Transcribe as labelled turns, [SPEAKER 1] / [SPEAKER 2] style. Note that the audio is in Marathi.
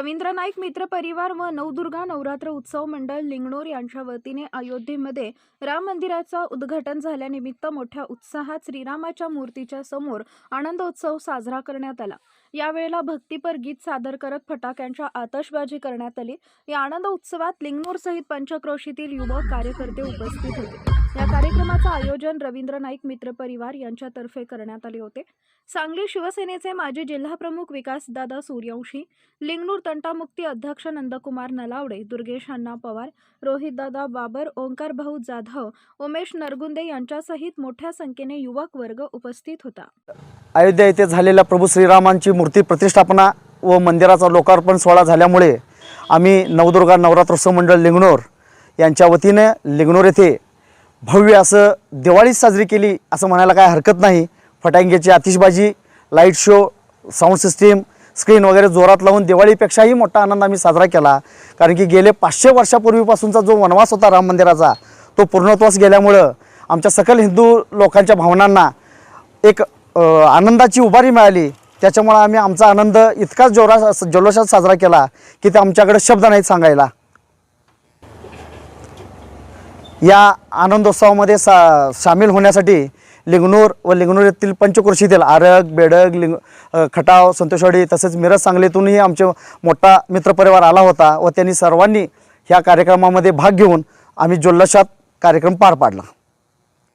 [SPEAKER 1] रवींद्र नाईक मित्र परिवार व नवदुर्गा नवरात्र उत्सव मंडळ लिंगणोर यांच्या वतीने अयोध्येमध्ये राम मंदिराचं उद्घाटन झाल्यानिमित्त मोठ्या उत्साहात श्रीरामाच्या मूर्तीच्या समोर आनंदोत्सव साजरा करण्यात आला. यावेळेला भक्तीपर गीत सादर करत फटाक्यांच्या आतषबाजी करण्यात आली. या आनंद उत्सवात लिंगणोर सहित पंचक्रोशीतील युवक कार्यकर्ते उपस्थित होते. या कार्यक्रमाचं आयोजन रवींद्र नाईक मित्र परिवार यांच्यातर्फे करण्यात आले होते. सांगली शिवसेनेचे माजी जिल्हाप्रमुख विकासदादा सूर्यवंशी लिंगणूर तंटामुक्ती अध्यक्ष नंदकुमार नलावडे दुर्गेश अण्णा पवार रोहितदादा बाबर ओंकार भाऊ जाधव उमेश नरगुंदे यांच्यासहित मोठ्या संख्येने युवक वर्ग उपस्थित होता.
[SPEAKER 2] अयोध्या येथे झालेल्या प्रभू श्रीरामांची मूर्ती प्रतिष्ठापना व मंदिराचा लोकार्पण सोहळा झाल्यामुळे आम्ही नवदुर्गा नवरात्रोत्सव मंडळ लिंगणोर यांच्या वतीने लिंगणोर येथे भव्य असं दिवाळी साजरी केली असं म्हणायला काय हरकत नाही. फटांग्याची आतिषबाजी light show sound system screen वगैरे जोरात लावून दिवाळीपेक्षाही मोठा आनंद आम्ही साजरा केला. कारण की गेले पाचशे वर्षापूर्वीपासूनचा जो वनवास होता राम मंदिराचा तो पूर्णत्वास गेल्यामुळं आमच्या सकल हिंदू लोकांच्या भावनांना एक आनंदाची उभारी मिळाली. त्याच्यामुळं आम्ही आमचा आनंद इतकाच जोरा जल्लोषात साजरा केला की ते आमच्याकडे शब्द नाहीत सांगायला. या आनंदोत्सवामध्ये सा सामील होण्यासाठी लिंगणूर व लिंगणूर येथील पंचकृषीतील आरग बेडग लिंग खटाव संतोषवाडी तसेच मिरज सांगलीतूनही आमचे मोठा मित्रपरिवार आला होता व त्यांनी सर्वांनी ह्या कार्यक्रमामध्ये भाग घेऊन आम्ही जल्लोषात कार्यक्रम पार पाडला.